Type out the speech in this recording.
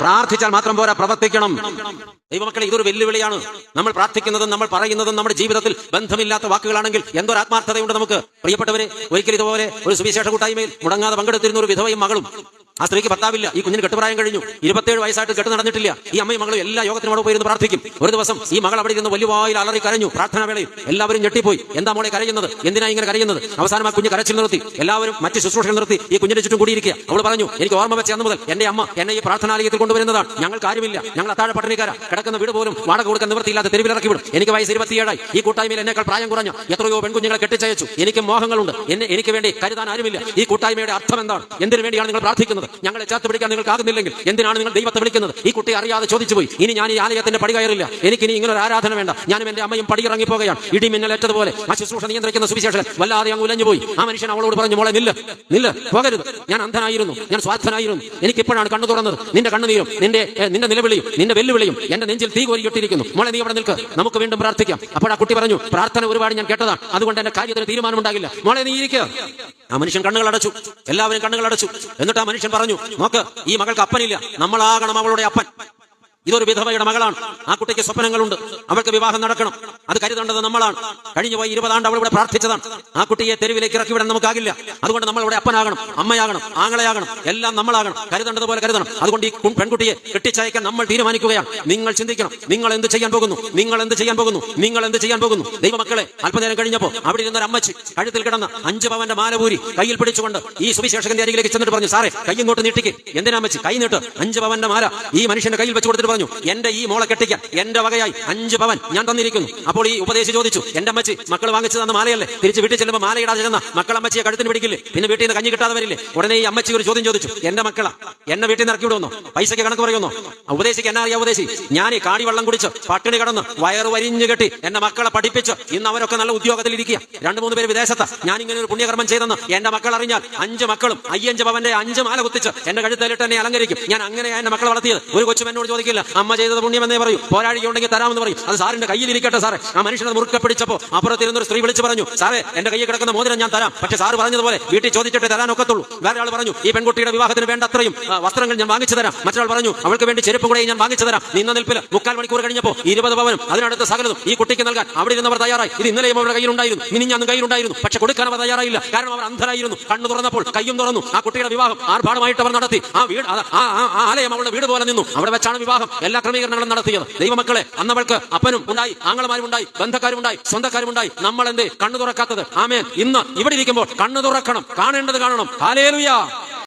പ്രാർത്ഥിച്ചാൽ മാത്രം പോരാ പ്രവർത്തിക്കണം. ദൈവമക്കളെ ഇതൊരു വെല്ലുവിളിയാണ്. നമ്മൾ പ്രാർത്ഥിക്കുന്നതും നമ്മൾ പറയുന്നതും നമ്മുടെ ജീവിതത്തിൽ ബന്ധമില്ലാത്ത വാക്കുകളാണെങ്കിൽ എന്തൊരു ആത്മാർത്ഥതയുണ്ട് നമുക്ക്? പ്രിയപ്പെട്ടവരെ ഒരിക്കലും ഇതുപോലെ ഒരു സുവിശേഷ കൂട്ടായ്മയിൽ മുടങ്ങാതെ പങ്കെടുത്തിരുന്ന ഒരു വിധവയും മകളും ആ സ്ത്രീക്ക് ഭർത്താവില്ല. ഈ കുഞ്ഞിന് കെട്ടുപ്രായം കഴിഞ്ഞു. ഇരുപത്തേഴ് വയസ്സായിട്ട് കെട്ട് നടന്നിട്ടില്ല. ഈ അമ്മയും മകളും എല്ലാ യോഗത്തിനും അവിടെ പ്രാർത്ഥിക്കും. ഒരു ദിവസം ഈ മകൾ അവിടെ ഇരുന്ന് വലിയ വായിൽ അലറി കരഞ്ഞു. പ്രാർത്ഥനാ വേളയിൽ എല്ലാവരും ഞെട്ടിപ്പോയി. എന്താ മോളെ കരയുന്നത്? എന്തിനാ ഇങ്ങനെ കരയുന്നത്? അവസാനം ആ കുഞ്ഞ് കരച്ചിൽ നിർത്തി. എല്ലാവരും മറ്റ് ശുശ്രൂഷകൾ നിർത്തി. ഈ കുഞ്ഞിന്റെ ചുറ്റും കൂടിയിരിക്കുക. അവൾ പറഞ്ഞു എനിക്ക് ഓർമ്മ വെച്ച മുതൽ എന്റെ അമ്മ എന്നെ ഈ പ്രാർത്ഥനാലയത്തിൽ കൊണ്ടുവരുന്നതാണ്. ഞങ്ങൾ കാര്യമില്ല. ഞങ്ങൾ അത്താഴ പട്ടണിക്കാര. കിടക്കുന്ന വീട് പോലും വാടക കൊടുക്കാൻ നിവൃത്തിയില്ലാത്ത തെരുവിലിറക്കി വിടും. എനിക്ക് വയസ്സ് ഇരുപത്തിയേഴായി. ഈ കൂട്ടായ്മയിൽ എന്നേക്കാൾ പ്രായം കുറഞ്ഞു എത്രയോ പെൺകുഞ്ഞുങ്ങളെ കെട്ടിച്ചയച്ചു. എനിക്ക് മോഹങ്ങളുണ്ട്. എന്നെ എനിക്ക് വേണ്ടി കരുതാൻ ആരുമില്ല. ഈ കൂട്ടായ്മയുടെ അർത്ഥം എന്താണ്? എന്തിനു വേണ്ടിയാണ് നിങ്ങൾ പ്രാർത്ഥിക്കുന്നത്? ഞങ്ങളെ ചേർത്ത് പിടിക്കാൻ നിങ്ങൾക്ക് ആകുന്നില്ലെങ്കിൽ എന്തിനാണ് നിങ്ങൾ ദൈവത്തെ വിളിക്കുന്നത്? ഈ കുട്ടി അറിയാതെ ചോദിച്ചു പോയി ഇനി ഞാൻ ഈ ആലയത്തിന്റെ പടി കയറില്ല. എനിക്ക് ഇനി ഇങ്ങനെ ഒരു ആരാധന വേണ്ട. ഞാനും എന്റെ അമ്മയും പടി ഇറങ്ങി പോകുകയാണ്. ഇടി മിന്നലേറ്റതുപോലെ ആ ശുശ്രൂഷ നിയന്ത്രിക്കുന്ന സുവിശേഷൻ വല്ലാതെ അങ്ങ് ഉലഞ്ഞു പോയി. ആ മനുഷ്യൻ അവളോട് പറഞ്ഞു മോളെ നില്ല നില്ല പോകരുത്. ഞാൻ അന്ധനായിരുന്നു. ഞാൻ സ്വാർത്ഥനായിരുന്നു. എനിക്ക് ഇപ്പോഴാണ് കണ്ണു തുറന്നത്. നിന്റെ കണ്ണുനീരും നിന്റെ നിന്റെ നിലവിളിയും നിന്റെ വെല്ലുവിളിയും എന്റെ നെഞ്ചിൽ തീ കോരിയിട്ടിരിക്കുന്നു. മോളെ നീ അവിടെ നിൽക്ക്. നമുക്ക് വീണ്ടും പ്രാർത്ഥിക്കാം. അപ്പോൾ ആ കുട്ടി പറഞ്ഞു പ്രാർത്ഥന ഒരുപാട് ഞാൻ കേട്ടതാണ്. അതുകൊണ്ട് എന്റെ കാര്യത്തിന് തീരുമാനം ഉണ്ടാകില്ല മോളെ നീ ഇരിക്കുക ആ മനുഷ്യൻ കണ്ണുകൾ അടച്ചു. എല്ലാവരും കണ്ണുകൾ അടച്ചു. എന്നിട്ട് ആ മനുഷ്യൻ പറഞ്ഞു നോക്ക് ഈ മകൾക്ക് അപ്പനില്ല. നമ്മളാകണം അവളുടെ അപ്പൻ. ഇതൊരു വിധവയുടെ മകളാണ്. ആ കുട്ടിക്ക് സ്വപ്നങ്ങളുണ്ട്. അവൾക്ക് വിവാഹം നടക്കണം. അത് കരുതേണ്ടത് നമ്മളാണ്. കഴിഞ്ഞു പോയി ഇരുപതാണ്ട് അവൾ ഇവിടെ പ്രാർത്ഥിച്ചതാണ്. ആ കുട്ടിയെ തെരുവിലേക്ക് ഇറക്കി വിടാൻ നമുക്കാകില്ല. അതുകൊണ്ട് നമ്മൾ ഇവിടെ അപ്പനാകണം അമ്മയാകണം ആങ്ങളെയാകണം എല്ലാം നമ്മളാകണം. കരുതേണ്ടത് പോലെ കരുതണം. അതുകൊണ്ട് ഈ പെൺകുട്ടിയെ കെട്ടിച്ചയക്കാൻ നമ്മൾ തീരുമാനിക്കുകയാണ്. നിങ്ങൾ ചിന്തിക്കണം. നിങ്ങൾ എന്ത് ചെയ്യാൻ പോകുന്നു? നിങ്ങൾ എന്ത് ചെയ്യാൻ പോകുന്നു? നിങ്ങൾ എന്ത് ചെയ്യാൻ പോകുന്നു? ദൈവമക്കളെ അല്പനേരം കഴിഞ്ഞപ്പോൾ അവിടെ ഇരുന്ന ഒരു അമ്മച്ചി കഴുത്തിൽ കിടന്ന അഞ്ച് പവന്റെ മാലപൂരി കയ്യിൽ പിടിച്ചുകൊണ്ട് ഈ സുവിശേഷകന്റെ അരികിലേക്ക് ചെന്നിട്ട് പറഞ്ഞു സാറേ കൈ ഇങ്ങോട്ട് നീട്ടിക്ക്. എന്തിനാ അമ്മച്ചി? കൈ നീട്ട്. അഞ്ച് പവന്റെ മാല ഈ മനുഷ്യന്റെ കയ്യിൽ വെച്ച് കൊടുത്തിട്ട് പറഞ്ഞു എന്റെ ഈ മോളെ കെട്ടിക്കാൻ എന്റെ വകയായി അഞ്ച് പവൻ ഞാൻ തന്നിരിക്കുന്നു. അപ്പോൾ ഈ ഉപദേശി ചോദിച്ചു എന്റെ അമ്മച്ചി മക്കൾ വാങ്ങിച്ചു തന്ന മാലയല്ലേ? തിരിച്ച് വീട്ടിൽ ചെല്ലുമ്പോൾ മാലയിടാതെ ചെന്ന മക്കളമ്മച്ചിയെ കഴുത്തിന് പിടിക്കില്ലേ? പിന്നെ വീട്ടിൽ നിന്ന് കഞ്ഞി കിട്ടാതെ വരില്ലേ? ഉടനെ ഈ അമ്മച്ചി ഒരു ചോദ്യം ചോദിച്ചു എന്റെ മക്കള എന്നെ വീട്ടിൽ നിന്ന് ഇറക്കി വിടുന്നു പൈസയ്ക്ക് കണക്ക് പറയുന്നു ഉപദേശിക്ക് എന്നാ അറിയാം ഉപദേശി? ഞാൻ ഈ കാടി വെള്ളം കുടിച്ച് പട്ടിണി കടന്ന് വയറ് വരിഞ്ഞു കെട്ടി എന്റെ മക്കളെ പഠിപ്പിച്ച് ഇന്ന് അവരൊക്കെ നല്ല ഉദ്യോഗത്തിൽ ഇരിക്കുക രണ്ടു മൂന്ന് പേര് വിദേശത്ത്. ഞാൻ ഇങ്ങനെ ഒരു പുണ്യകർമ്മം ചെയ്തെന്ന് എന്റെ മക്കൾ അറിഞ്ഞാൽ അഞ്ച് മക്കളും അയ്യഞ്ച് പവന്റെ അഞ്ച് മാല കുത്തിച്ച് എന്റെ കഴുത്തേലിട്ട് എന്നെ അലങ്കരിക്കും. ഞാൻ അങ്ങനെയാണ് എന്റെ മക്കളെ വളർത്തിയത്? ഒരു കൊച്ചും എന്നോട് ചോദിക്കില്ല അമ്മ ചെയ്തത് പുണ്യമെന്നേ പറയൂ. പോരാഴിക ഉണ്ടെങ്കിൽ തരാമെന്ന് പറയും. അത് സാറിന്റെ കയ്യിൽ ഇരിക്കട്ടെ സാറേ. ആ മനുഷ്യനെ മുറുക്കെ പിടിച്ചപ്പോ അപ്പുറത്തിരുന്നൊരു സ്ത്രീ വിളിച്ചു പറഞ്ഞു സാറേ എന്റെ കയ്യിൽ കിടക്കുന്ന മോതിരം ഞാൻ തരാം. പക്ഷേ സാർ പറഞ്ഞതുപോലെ വീട്ടിൽ ചോദിച്ചിട്ട് തരാൻ ഒക്കത്തുള്ളൂ വേറെ ആൾ പറഞ്ഞു ഈ പെൺകുട്ടിയുടെ വിവാഹത്തിന് വേണ്ട അത്രയും വസ്ത്രങ്ങൾ ഞാൻ വാങ്ങിച്ചു തരാം. മറ്റൊരാൾ പറഞ്ഞു അവൾക്ക് വേണ്ടി ചെരുപ്പ് കൂടെ ഞാൻ വാങ്ങിച്ചു തരാം. നിന്ന നിൽപ്പിൽ മുക്കാൽ മണിക്കൂർ കഴിഞ്ഞപ്പോൾ ഇരുപത് പവനും അതിനടുത്ത് സകലതും ഈ കുട്ടിക്ക് നൽകാൻ അവിടെ ഇരുന്നവർ തയ്യാറായി. ഇത് ഇന്നലെയും അവരുടെ കയ്യിലുണ്ടായിരുന്നു. ഇനി ഞാൻ കയ്യിലുണ്ടായിരുന്നു. പക്ഷെ കൊടുക്കാൻ അവർ തയ്യാറായില്ല. കാരണം അവർ അന്ധരായിരുന്നു. കണ്ണു തുറന്നപ്പോൾ കയ്യും തുറന്നു. ആ കുട്ടിയുടെ വിവാഹം ആർഭാടമായിട്ട് അവർ നടത്തി. ആ വീട് ആ ആലയം അവളുടെ വീട് പോലെ നിന്നു. അവിടെ വെച്ചാണ് വിവാഹം. എല്ലാ ക്രമീകരണങ്ങളും നടത്തിയത്. ദൈവമക്കളെ അന്നവൾക്ക് അപ്പനും ഉണ്ടായി ആങ്ങളമാരും ഉണ്ടായി ബന്ധക്കാരും ഉണ്ടായി സ്വന്തക്കാരും ഉണ്ടായി. നമ്മൾ എന്ത് കണ്ണു തുറക്കാത്തത്. ആമേൻ. ഇന്ന് ഇവിടെ ഇരിക്കുമ്പോൾ കണ്ണു തുറക്കണം. കാണേണ്ടത് കാണണം. ഹാലേലുയാ.